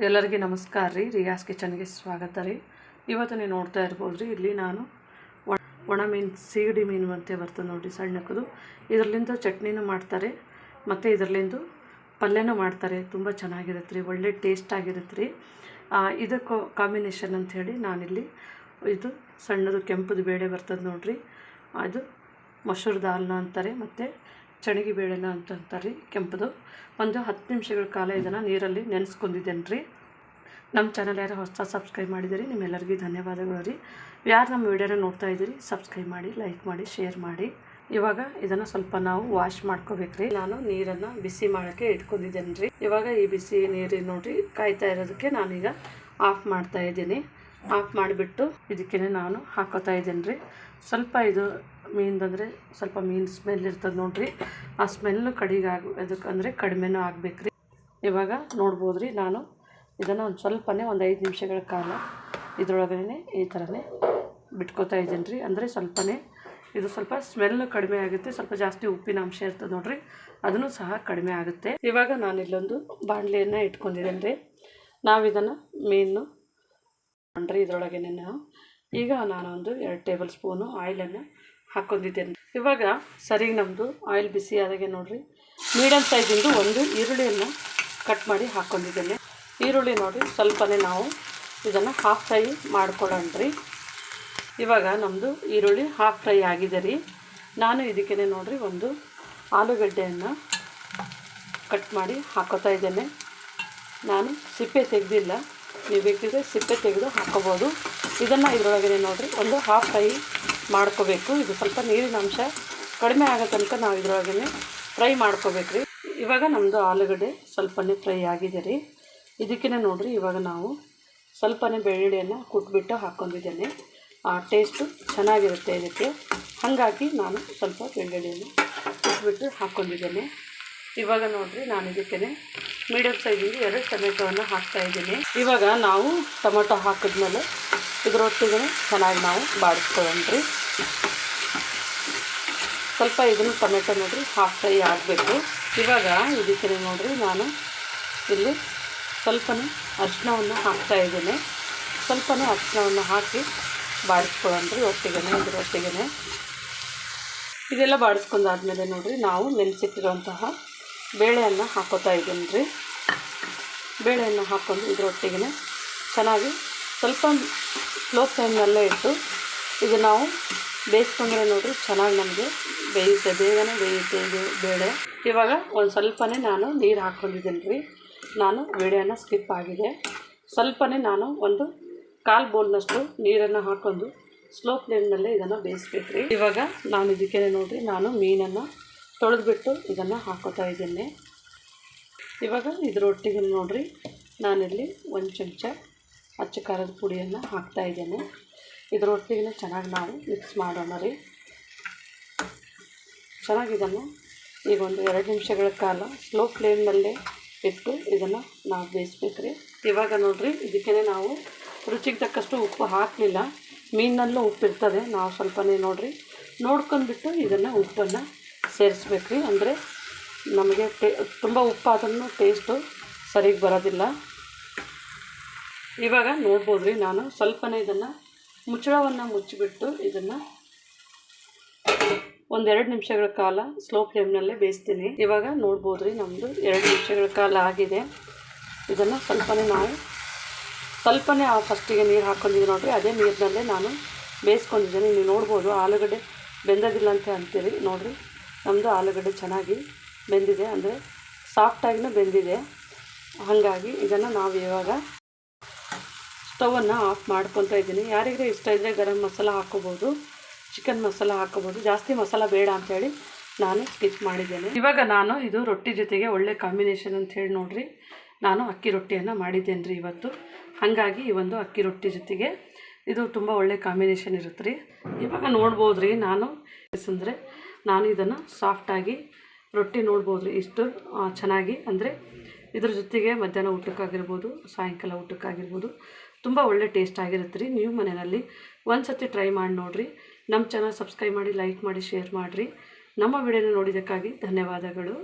ಎಲ್ಲರಿಗೂ ನಮಸ್ಕಾರ ರೀ. ರಿಯಾಸ್ ಕಿಚನ್ಗೆ ಸ್ವಾಗತ ರೀ. ಇವತ್ತು ನೀವು ನೋಡ್ತಾ ಇರ್ಬೋದು ರೀ, ಇಲ್ಲಿ ನಾನು ಒಣ- ಒಣ ಮೀನು, ಸೀಗಡಿ ಮೀನು ಅಂತ ಬರ್ತದೆ ನೋಡಿರಿ ಸಣ್ಣಕ್ಕದು ಇದರಲ್ಲಿಂದ ಚಟ್ನಿನೂ ಮಾಡ್ತಾರೆ, ಮತ್ತು ಇದರಲ್ಲಿಂದ ಪಲ್ಯನೂ ಮಾಡ್ತಾರೆ. ತುಂಬ ಚೆನ್ನಾಗಿರುತ್ತೆ ರೀ, ಒಳ್ಳೆ ಟೇಸ್ಟ್ ಆಗಿರುತ್ತೆ ರೀ. ಇದಕ್ಕೆ ಕಾಂಬಿನೇಷನ್ ಅಂಥೇಳಿ ನಾನಿಲ್ಲಿ ಇದು ಸಣ್ಣದು ಕೆಂಪದು ಬೇಳೆ ಬರ್ತದೆ ನೋಡಿರಿ. ಅದು ಮಸೂರ್ ದಾಲ್ನ ಅಂತಾರೆ, ಮತ್ತು ಚಣಿಗೆ ಬೇಳೆನ ಅಂತ ಅಂತಾರೆ ರೀ ಕೆಂಪುದು. ಒಂದು ಹತ್ತು ನಿಮಿಷಗಳ ಕಾಲ ಇದನ್ನು ನೀರಲ್ಲಿ ನೆನೆಸ್ಕೊಂಡಿದ್ದೇನೆ ರೀ ನಮ್ಮ ಚಾನಲ್ ಯಾರು ಹೊಸ ಸಬ್ಸ್ಕ್ರೈಬ್ ಮಾಡಿದ್ದೀರಿ ನಿಮ್ಮೆಲ್ಲರಿಗೂ ಧನ್ಯವಾದಗಳು ರೀ. ಯಾರು ನಮ್ಮ ವಿಡಿಯೋನ ನೋಡ್ತಾ ಇದ್ದೀರಿ, ಸಬ್ಸ್ಕ್ರೈಬ್ ಮಾಡಿ, ಲೈಕ್ ಮಾಡಿ, ಶೇರ್ ಮಾಡಿ. ಇವಾಗ ಇದನ್ನು ಸ್ವಲ್ಪ ನಾವು ವಾಶ್ ಮಾಡ್ಕೋಬೇಕ್ರಿ. ನಾನು ನೀರನ್ನು ಬಿಸಿ ಮಾಡೋಕ್ಕೆ ಇಟ್ಕೊಂಡಿದ್ದೇನೆ ರೀ ಇವಾಗ ಈ ಬಿಸಿ ನೀರು ನೋಡಿರಿ, ಕಾಯ್ತಾ ಇರೋದಕ್ಕೆ ನಾನೀಗ ಆಫ್ ಮಾಡ್ತಾ ಇದ್ದೀನಿ. ಆಫ್ ಮಾಡಿಬಿಟ್ಟು ಇದಕ್ಕೆ ನಾನು ಹಾಕೋತಾ ಇದ್ದೀನಿ ರೀ ಸ್ವಲ್ಪ ಇದು ಮೀನ್ದಂದರೆ ಸ್ವಲ್ಪ ಮೀನು ಸ್ಮೆಲ್ ಇರ್ತದೆ ನೋಡಿರಿ. ಆ ಸ್ಮೆಲ್ಲು ಕಡಿಗೆ ಆಗ ಅದಕ್ಕೆ ಕಡಿಮೆನೂ ಆಗಬೇಕು ರೀ ಇವಾಗ ನೋಡ್ಬೋದು ರೀ ನಾನು. ಇದನ್ನು ಒಂದು ಸ್ವಲ್ಪನೇ ಒಂದು ಐದು ನಿಮಿಷಗಳ ಕಾಲ ಇದ್ರೊಳಗಡೆ ಈ ಥರನೇ ಬಿಟ್ಕೋತಾ ಇದ್ದೀನಿ ರೀ ಅಂದರೆ ಸ್ವಲ್ಪನೇ ಇದು ಸ್ವಲ್ಪ ಸ್ಮೆಲ್ ಕಡಿಮೆ ಆಗುತ್ತೆ, ಸ್ವಲ್ಪ ಜಾಸ್ತಿ ಉಪ್ಪಿನ ಅಂಶ ಇರ್ತದೆ ನೋಡ್ರಿ. ಅದನ್ನು ಸಹ ಕಡಿಮೆ ಆಗುತ್ತೆ. ಇವಾಗ ನಾನು ಇಲ್ಲೊಂದು ಬಾಣಲೆಯನ್ನು ಇಟ್ಕೊಂಡಿದ್ದೇನೆ ರೀ ನಾವಿದನ್ನು ಮೀನು ಮಾಡ್ರಿ ಇದರೊಳಗೆ ನಾವು ಈಗ ನಾನೊಂದು ಎರಡು ಟೇಬಲ್ ಸ್ಪೂನು ಆಯಿಲನ್ನು ಹಾಕ್ಕೊಂಡಿದ್ದೇನೆ ಇವಾಗ ಸರಿಗೆ ನಮ್ಮದು ಆಯಿಲ್ ಬಿಸಿ ಆದಾಗೆ ನೋಡಿರಿ. ಮೀಡಿಯಮ್ ಸೈಜಿಂದು ಒಂದು ಈರುಳ್ಳಿಯನ್ನು ಕಟ್ ಮಾಡಿ ಹಾಕ್ಕೊಂಡಿದ್ದೇನೆ. ಈರುಳ್ಳಿ ನೋಡಿ, ಸ್ವಲ್ಪನೇ ನಾವು ಇದನ್ನು ಹಾಫ್ ಫ್ರೈ ಮಾಡ್ಕೊಳ್ಳೋಣ್ರಿ. ಇವಾಗ ನಮ್ಮದು ಈರುಳ್ಳಿ ಹಾಫ್ ಫ್ರೈ ಆಗಿದೆ ರೀ. ನಾನು ಇದಕ್ಕೇ ನೋಡಿರಿ, ಒಂದು ಆಲೂಗಡ್ಡೆಯನ್ನು ಕಟ್ ಮಾಡಿ ಹಾಕೋತಾ ಇದ್ದೇನೆ. ನಾನು ಸಿಪ್ಪೆ ತೆಗೆದಿಲ್ಲ. ನೀವು ಬೇಕಿದ್ರೆ ಸಿಪ್ಪೆ ತೆಗೆದು ಹಾಕೋಬೋದು. ಇದನ್ನು ಇದರೊಳಗಡೆ ನೋಡಿರಿ, ಒಂದು ಹಾಫ್ ಫ್ರೈ ಮಾಡ್ಕೋಬೇಕು. ಇದು ಸ್ವಲ್ಪ ನೀರಿನ ಅಂಶ ಕಡಿಮೆ ಆಗೋ ತನಕ ನಾವು ಇದರೊಳಗಡೆ ಫ್ರೈ ಮಾಡ್ಕೋಬೇಕು ರೀ. ಇವಾಗ ನಮ್ಮದು ಆಲೂಗಡ್ಡೆ ಸ್ವಲ್ಪನೇ ಫ್ರೈ ಆಗಿದೆ ರೀ. ಇದಕ್ಕೇ ನೋಡಿರಿ, ಇವಾಗ ನಾವು ಸ್ವಲ್ಪನೇ ಬೆಳ್ಳುಳ್ಳಿಯನ್ನು ಕುಟ್ಬಿಟ್ಟು ಆ ಟೇಸ್ಟು ಚೆನ್ನಾಗಿರುತ್ತೆ ಇದಕ್ಕೆ. ಹಾಗಾಗಿ ನಾನು ಸ್ವಲ್ಪ ಬೆಳ್ಳುಳ್ಳಿಯನ್ನು ಕುಟ್ಬಿಟ್ಟು ಹಾಕ್ಕೊಂಡಿದ್ದೇನೆ ಇವಾಗ ನೋಡಿರಿ, ನಾನು ಇದಕ್ಕೆ ಮೀಡಿಯಮ್ ಸೈಜಿಂದು ಎರಡು ಟೊಮೆಟೊವನ್ನು ಹಾಕ್ತಾ ಇದ್ದೀನಿ. ಇವಾಗ ನಾವು ಟೊಮೆಟೊ ಹಾಕಿದ್ಮೇಲೆ ಇದರೊಟ್ಟಿಗೆ ಚೆನ್ನಾಗಿ ನಾವು ಬಾಡಿಸ್ಕೊಳ್ಳೋಣ್ರಿ. ಸ್ವಲ್ಪ ಇದನ್ನು ಟೊಮೆಟೊ ನೋಡಿರಿ ಹಾಫ್ ಫ್ರೈ ಆಗಬೇಕು. ಇವಾಗ ಇದಕ್ಕೆ ನೋಡಿರಿ, ನಾನು ಇಲ್ಲಿ ಸ್ವಲ್ಪನೇ ಅರಿಶಿನವನ್ನು ಹಾಕ್ತಾ ಇದ್ದೀನಿ. ಸ್ವಲ್ಪನೇ ಅರಿಶಿನವನ್ನು ಹಾಕಿ ಬಾಡಿಸ್ಕೊಳ್ಳೋಣ್ರಿ ಒಟ್ಟಿಗೆ, ಇದರೊಟ್ಟಿಗೆ. ಇದೆಲ್ಲ ಬಾಡಿಸ್ಕೊಂಡಾದ್ಮೇಲೆ ನೋಡಿರಿ, ನಾವು ನೆನೆಸಿಟ್ಟಿರುವಂತಹ ಬೇಳೆಯನ್ನು ಹಾಕೋತಾ ಇದ್ದೀನಿ ರೀ ಬೇಳೆಯನ್ನು ಹಾಕೊಂಡು ಇದರೊಟ್ಟಿಗೆ ಚೆನ್ನಾಗಿ ಸ್ವಲ್ಪ ಸ್ಲೋ ಫ್ಲೇಮ್ನಲ್ಲೇ ಇಟ್ಟು ಇದು ನಾವು ಬೇಯಿಸ್ಕೊಂಡ್ರೆ ನೋಡಿರಿ ಚೆನ್ನಾಗಿ ನಮಗೆ ಬೇಯುತ್ತೆ, ಬೇಗನೆ ಬೇಯುತ್ತೆ ಇದು ಬೇಳೆ. ಇವಾಗ ಒಂದು ಸ್ವಲ್ಪನೇ ನಾನು ನೀರು ಹಾಕ್ಕೊಂಡಿದ್ದೀನಿ ರೀ ನಾನು ಬೇಳೆಯನ್ನು ಸ್ಕಿಪ್ ಆಗಿದೆ. ಸ್ವಲ್ಪನೇ ನಾನು ಒಂದು ಕಾಲು ಬೌಲ್ನಷ್ಟು ನೀರನ್ನು ಹಾಕ್ಕೊಂಡು ಸ್ಲೋ ಫ್ಲೇಮ್ನಲ್ಲೇ ಇದನ್ನು ಬೇಯಿಸ್ಬೇಕು ರೀ ಇವಾಗ ನಾನು ಇದಕ್ಕೆ ನೋಡಿರಿ, ನಾನು ಮೀನನ್ನು ತೊಳೆದ್ಬಿಟ್ಟು ಇದನ್ನು ಹಾಕೋತಾ ಇದ್ದೇನೆ. ಇವಾಗ ಇದರೊಟ್ಟಿಗೆ ನೋಡಿರಿ, ನಾನಿಲ್ಲಿ ಒಂದು ಚಮಚ ಅಚ್ಚ ಖಾರದ ಪುಡಿಯನ್ನು ಹಾಕ್ತಾ ಇದ್ದೇನೆ. ಇದರೊಟ್ಟಿಗೆ ಚೆನ್ನಾಗಿ ನಾವು ಮಿಕ್ಸ್ ಮಾಡೋಣ ರೀ. ಚೆನ್ನಾಗಿ ಇದನ್ನು ಈಗ ಒಂದು ಎರಡು ನಿಮಿಷಗಳ ಕಾಲ ಸ್ಲೋ ಫ್ಲೇಮ್ನಲ್ಲೇ ಇಟ್ಟು ಇದನ್ನು ನಾವು ಬೇಯಿಸ್ಬೇಕು ರೀ. ಇವಾಗ ನೋಡಿರಿ ಇದಕ್ಕೇ ನಾವು ರುಚಿಗೆ ತಕ್ಕಷ್ಟು ಉಪ್ಪು ಹಾಕಲಿಲ್ಲ. ಮೀನಲ್ಲೂ ಉಪ್ಪು ಇರ್ತದೆ ನಾವು ಸ್ವಲ್ಪನೇ ನೋಡಿರಿ. ನೋಡ್ಕೊಂಡ್ಬಿಟ್ಟು ಇದನ್ನು ಉಪ್ಪನ್ನು ಸೇರಿಸ್ಬೇಕು ರೀ. ಅಂದರೆ ನಮಗೆ ಟೇ, ತುಂಬ ಉಪ್ಪಾದ್ರೂ ಟೇಸ್ಟು ಸರಿಗೆ ಬರೋದಿಲ್ಲ. ಇವಾಗ ನೋಡ್ಬೋದು ರೀ ನಾನು ಸ್ವಲ್ಪನೇ ಇದನ್ನು ಮುಚ್ಚಳವನ್ನು ಮುಚ್ಚಿಬಿಟ್ಟು ಇದನ್ನು ಒಂದೆರಡು ನಿಮಿಷಗಳ ಕಾಲ ಸ್ಲೋ ಫ್ಲೇಮ್ನಲ್ಲೇ ಬೇಯಿಸ್ತೀನಿ. ಇವಾಗ ನೋಡ್ಬೋದು ರೀ ನಮ್ಮದು ಎರಡು ನಿಮಿಷಗಳ ಕಾಲ ಆಗಿದೆ. ಇದನ್ನು ಸ್ವಲ್ಪನೇ ನಾವು ಸ್ವಲ್ಪನೇ ಆ ಫಸ್ಟಿಗೆ ನೀರು ಹಾಕ್ಕೊಂಡಿದ್ದೀನಿ ನೋಡಿರಿ. ಅದೇ ನೀರಿನಲ್ಲೇ ನಾನು ಬೇಯಿಸ್ಕೊಂಡಿದ್ದೀನಿ. ನೀವು ನೋಡ್ಬೋದು ಆಲೂಗಡ್ಡೆ ಬೆಂದೋದಿಲ್ಲ ಅಂತ ಅಂತೀರಿ ನೋಡಿರಿ. ನಮ್ಮದು ಆಲೂಗಡ್ಡೆ ಚೆನ್ನಾಗಿ ಬೆಂದಿದೆ, ಅಂದರೆ ಸಾಫ್ಟಾಗಿನೂ ಬೆಂದಿದೆ. ಹಾಗಾಗಿ ಇದನ್ನು ನಾವು ಇವಾಗ ಸ್ಟವನ್ನು ಆಫ್ ಮಾಡ್ಕೊತಾ ಇದ್ದೀನಿ. ಯಾರಿಗೂ ಇಷ್ಟ ಇದ್ದರೆ ಗರಂ ಮಸಾಲ ಹಾಕೋಬೋದು ಚಿಕನ್ ಮಸಾಲ ಹಾಕೋಬೋದು ಜಾಸ್ತಿ ಮಸಾಲ ಬೇಡ ಅಂಥೇಳಿ ನಾನು ಸ್ಕಿಪ್ ಮಾಡಿದ್ದೇನೆ. ಇವಾಗ ನಾನು ಇದು ರೊಟ್ಟಿ ಜೊತೆಗೆ ಒಳ್ಳೆ ಕಾಂಬಿನೇಷನ್ ಅಂತ ಹೇಳಿ ನೋಡ್ರಿ, ನಾನು ಅಕ್ಕಿ ರೊಟ್ಟಿಯನ್ನು ಮಾಡಿದ್ದೇನೆ ರೀ ಇವತ್ತು. ಹಾಗಾಗಿ ಈ ಒಂದು ಅಕ್ಕಿ ರೊಟ್ಟಿ ಜೊತೆಗೆ ಇದು ತುಂಬ ಒಳ್ಳೆ ಕಾಂಬಿನೇಷನ್ ಇರುತ್ತೆ ರೀ ಇವಾಗ ನೋಡ್ಬೋದು ರೀ ನಾನು ಅಂದರೆ ನಾನು ಇದನ್ನು ಸಾಫ್ಟಾಗಿ ರೊಟ್ಟಿ ನೋಡ್ಬೋದು ಇಷ್ಟು ಚೆನ್ನಾಗಿ. ಅಂದರೆ ಇದ್ರ ಜೊತೆಗೆ ಮಧ್ಯಾಹ್ನ ಊಟಕ್ಕಾಗಿರ್ಬೋದು, ಸಾಯಂಕಾಲ ಊಟಕ್ಕಾಗಿರ್ಬೋದು, ತುಂಬ ಒಳ್ಳೆ ಟೇಸ್ಟ್ ಆಗಿರುತ್ತೆ ರೀ ನೀವು ಮನೆಯಲ್ಲಿ ಒಂದು ಸತಿ ಟ್ರೈ ಮಾಡಿ ನೋಡಿರಿ. ನಮ್ಮ ಚಾನಲ್ ಸಬ್ಸ್ಕ್ರೈಬ್ ಮಾಡಿ ಲೈಕ್ ಮಾಡಿ ಶೇರ್ ಮಾಡಿರಿ. ನಮ್ಮ ವಿಡಿಯೋನ ನೋಡಿದ್ದಕ್ಕಾಗಿ ಧನ್ಯವಾದಗಳು.